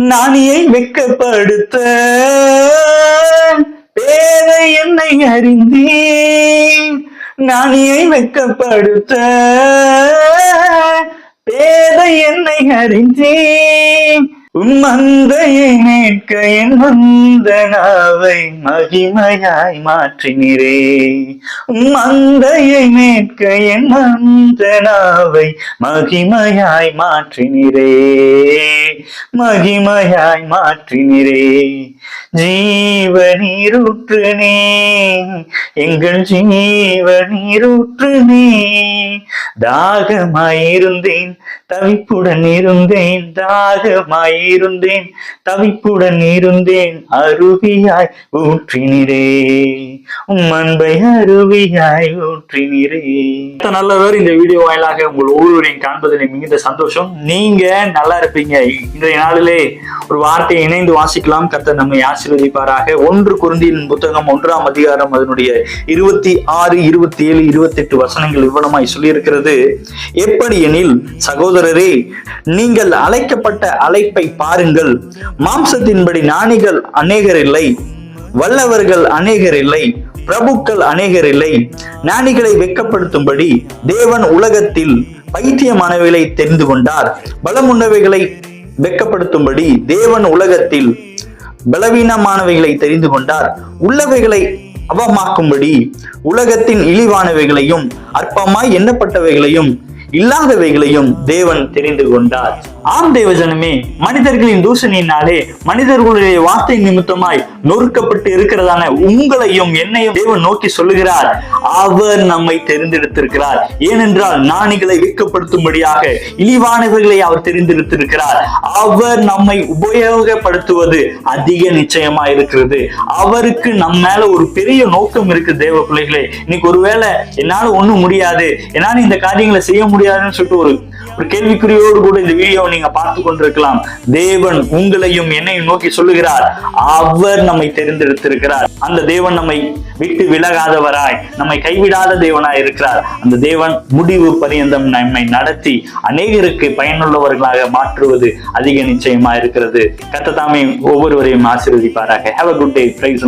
நானியை வெக்கப்படுத்த பேரை என்னை அறிந்தேன். நானியை வெக்கப்படுத்த பேதை என்னை அறிந்தேன். உன் மந்தையை மீட்க என் வந்தனாவை மகிமையாய் மாற்றினரே. உன் மந்தையை மீட்க என் வந்தனாவை மகிமையாய் மாற்றினரே. மகிமையாய் மாற்றினரே. ஜீவனீரூற்று நீ எங்கள் ஜீவனீரூற்று நீ தாகமாயிருந்தேன் தவிப்புடன் இருந்தேன் இருந்தேன் தவிப்புடன் இருந்தேன் அருவியாய் ஊற்றினிரே. உம் அன்பை அருவியாய் ஊற்றினிரே. நல்லவர் இந்த வீடியோ வாயிலாக உங்கள் ஒவ்வொருவரையும் காண்பதில் மிகுந்த சந்தோஷம். நீங்க நல்லா இருப்பீங்க. இன்றைய நாளிலே ஒரு வார்த்தையை இணைந்து வாசிக்கலாம். கர்த்தர் நம்மை ஆசீர்வதிப்பாராக. ஒன்று குருந்தியின் புத்தகம் ஒன்றாம் அதிகாரம் அதனுடைய இருபத்தி ஆறு இருபத்தி ஏழு இருபத்தி எட்டு வசனங்கள் இவ்வளமாய் சொல்லியிருக்கிறது. எப்படி எனில் சகோதரரே நீங்கள் அழைக்கப்பட்ட அழைப்பை பாருங்கள். மாம்சத்தின்படி ஞானிகள் அநேகர் இல்லை வல்லவர்கள் அநேகர் இல்லை பிரபுக்கள் அநேகர் இல்லை ஞானிகளை வெட்கப்படுத்தும்படி தேவன் உலகத்தில் பைத்தியமானவைகளை தெரிந்து கொண்டார். பலமுன்னவைகளை வெட்கப்படுத்தும்படி தேவன் உலகத்தில் பலவீனமானவைகளை தெரிந்து கொண்டார். உள்ளவைகளை அவமாக்கும்படி உலகத்தின் இழிவானவைகளையும் அற்பமாய் எண்ணப்பட்டவைகளையும் இல்லாதவைகளையும் தேவன் தெரிந்து கொண்டார். ஆம் தேவஜனமே மனிதர்களின் தூசணியினாலே மனிதர்களுடைய வார்த்தை நிமித்தமாய் நொறுக்கப்பட்டு இருக்கிறதான உங்களையும் என்னையும் தேவன் நோக்கி சொல்லுகிறார். அவர் நம்மை தெரிந்தெடுத்திருக்கிறார். ஏனென்றால் நாணிகளை வெக்கப்படுத்தும்படியாக இழிவானவர்களை அவர் தெரிந்தெடுத்திருக்கிறார். அவர் நம்மை உபயோகப்படுத்துவது அதிக நிச்சயமா இருக்கிறது. அவருக்கு நம்ம மேல ஒரு பெரிய நோக்கம் இருக்கு தேவ பிள்ளைகளே. இன்னைக்கு ஒருவேளை என்னால ஒண்ணும் முடியாது. என்னால இந்த காரியங்களை செய்ய முடியாதுன்னு சொல்லிட்டு ஒரு ஒரு கேள்விக்குறியோடு கூட இந்த வீடியோ நீங்க பார்த்து கொண்டிருக்கலாம். தேவன் உங்களையும் என்னையும் நோக்கி சொல்லுகிறார். அவர் நம்மை தெரிந்தெடுத்திருக்கிறார் அந்த தேவன் நம்மை விட்டு விலகாதவராய் நம்மை கைவிடாத தேவனாய் இருக்கிறார். அந்த தேவன் முடிவு பரியந்தம் நம்மை நடத்தி அநேகருக்கு பயனுள்ளவர்களாக மாற்றுவது அதிக நிச்சயமா இருக்கிறது. கத்ததாமே ஒவ்வொருவரையும் ஆசீர்வதிப்பாராக. Have a good day praise